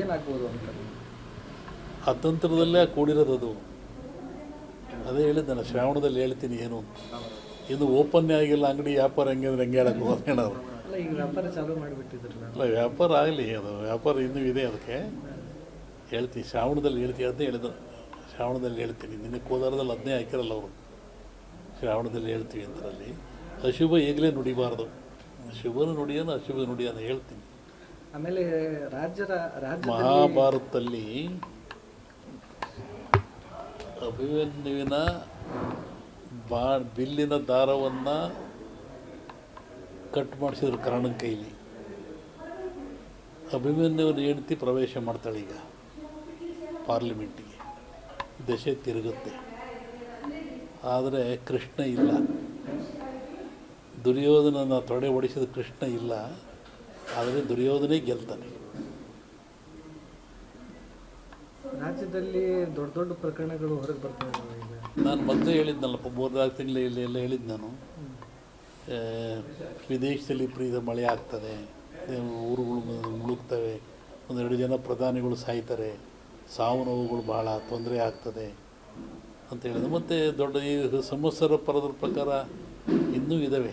ಏನಾಗ್ಬೋದು ಅಂತ ಅತಂತ್ರದಲ್ಲೇ ಕೂಡಿರೋದು ಅದು. ಅದೇ ಹೇಳಿದ್ದೆ ನಾನು ಶ್ರಾವಣದಲ್ಲಿ ಹೇಳ್ತೀನಿ ಏನು ಅಂತ. ಇದು ಓಪನ್ನೇ ಆಗಿಲ್ಲ ಅಂಗಡಿ ವ್ಯಾಪಾರ ಹೆಂಗೆ ಅಂದ್ರೆ ಹೆಂಗೆ ಹೇಳಕ್ಕೆ ಹೋಗೋಣ ಅವ್ರು ವ್ಯಾಪಾರ ಚಾಲೂ ಮಾಡಿಬಿಟ್ಟಿದ್ರಲ್ಲ. ಅಲ್ಲ ವ್ಯಾಪಾರ ಆಗಲಿ ಅದು ವ್ಯಾಪಾರ ಇನ್ನೂ ಇದೆ ಅದಕ್ಕೆ. ಹೇಳ್ತೀನಿ ಶ್ರಾವಣದಲ್ಲಿ ಹೇಳ್ತೀನಿ ಅದೇ ಹೇಳಿದ್ರು ಶ್ರಾವಣದಲ್ಲಿ ಹೇಳ್ತೀನಿ ನಿನ್ನೆ ಕೋಲಾರದಲ್ಲಿ ಅದನ್ನೇ ಹಾಕಿರಲ್ಲ ಅವರು. ಶ್ರಾವಣದಲ್ಲಿ ಹೇಳ್ತೀವಿ ಅಂತರಲ್ಲಿ ಅಶುಭ ಈಗಲೇ ನುಡಿಬಾರ್ದು. ಶುಭನ ನುಡಿಯೋನು ಅಶುಭ ನುಡಿಯೋನು ಹೇಳ್ತೀನಿ. ಆಮೇಲೆ ರಾಜ್ಯದ, ರಾಜ್ಯದಲ್ಲಿ ಮಹಾಭಾರತದಲ್ಲಿ ಅಭಿಮನ್ಯುವಿನ ಬಾ, ಬಿಲ್ಲಿನ ದಾರವನ್ನು ಕಟ್ ಮಾಡಿಸಿದ್ರು ಕರ್ಣನ ಕೈಲಿ. ಅಭಿಮನ್ಯುವಿನ ಹೆಂಡತಿ ಪ್ರವೇಶ ಮಾಡ್ತಾಳೆ ಈಗ ಪಾರ್ಲಿಮೆಂಟಿಗೆ. ದಶೆ ತಿರುಗುತ್ತೆ. ಆದರೆ ಕೃಷ್ಣ ಇಲ್ಲ. ದುರ್ಯೋಧನನ ತೊಡೆ ಒಡಿಸಿದ ಕೃಷ್ಣ ಇಲ್ಲ. ಆದರೆ ದುರ್ಯೋಧನೇ ಗೆಲ್ತಾನೆ. ರಾಜ್ಯದಲ್ಲಿ ದೊಡ್ಡ ದೊಡ್ಡ ಪ್ರಕರಣಗಳು ಹೊರಗೆ ಬರ್ತವೆ ನಾನು ಮೊದಲೇ ಹೇಳಿದ್ನಲ್ಲಪ್ಪ ಮೂರ್ನಾಲ್ಕು ತಿಂಗಳು ಇಲ್ಲಿ ಎಲ್ಲ ಹೇಳಿದ್ದು ನಾನು. ವಿದೇಶದಲ್ಲಿ ಪ್ರೀತ ಮಳೆ ಆಗ್ತದೆ ಊರುಗಳು ಮುಳುಗ್ತವೆ ಒಂದೆರಡು ಜನ ಪ್ರಧಾನಿಗಳು ಸಾಯ್ತಾರೆ ಸಾವು ನೋವುಗಳು ಭಾಳ ತೊಂದರೆ ಆಗ್ತದೆ ಅಂತ ಹೇಳಿದ್ರು. ಮತ್ತು ದೊಡ್ಡ ಈ ಸಂವತ್ಸರ ಪರದ ಪ್ರಕಾರ ಇನ್ನೂ ಇದ್ದಾವೆ.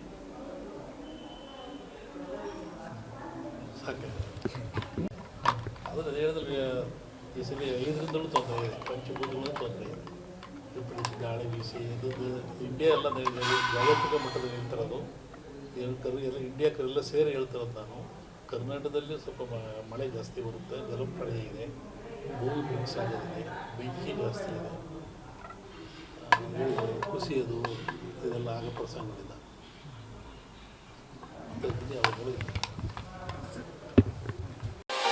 ಆದರೆ ಹೇಳಿದ್ರೆ ಈ ಸಲ ಐದರಿಂದಲೂ ತೊಂದರೆ ಇದೆ. ಪಂಚಭೂತಗಳು ತೊಂದರೆ ಇದೆ. ಗಾಳಿ ಬೀಸಿ, ಇದು ಇಂಡಿಯಾ ಎಲ್ಲ ಜಾಗತಿಕ ಮಟ್ಟದಲ್ಲಿ ಹೇಳ್ತಿರೋದು. ಏನು ಎಲ್ಲ ಇಂಡಿಯಾಕರೆಲ್ಲ ಸೇರಿ ಹೇಳ್ತಿರೋದು ನಾನು. ಕರ್ನಾಟಕದಲ್ಲಿ ಸ್ವಲ್ಪ ಮಳೆ ಜಾಸ್ತಿ ಬರುತ್ತೆ ಜಲಪ್ರಳಯ ಇದೆ. ಭೂಮಿ ಆಗೋದಿದೆ ಬೆಂಕಿ ಜಾಸ್ತಿ ಇದೆ. ಕುಸಿಯೋದು ಇದೆಲ್ಲ ಆಗೋ ಪ್ರಸಂಗಗಳಿಂದ. ಅವುಗಳು ಇದೆ.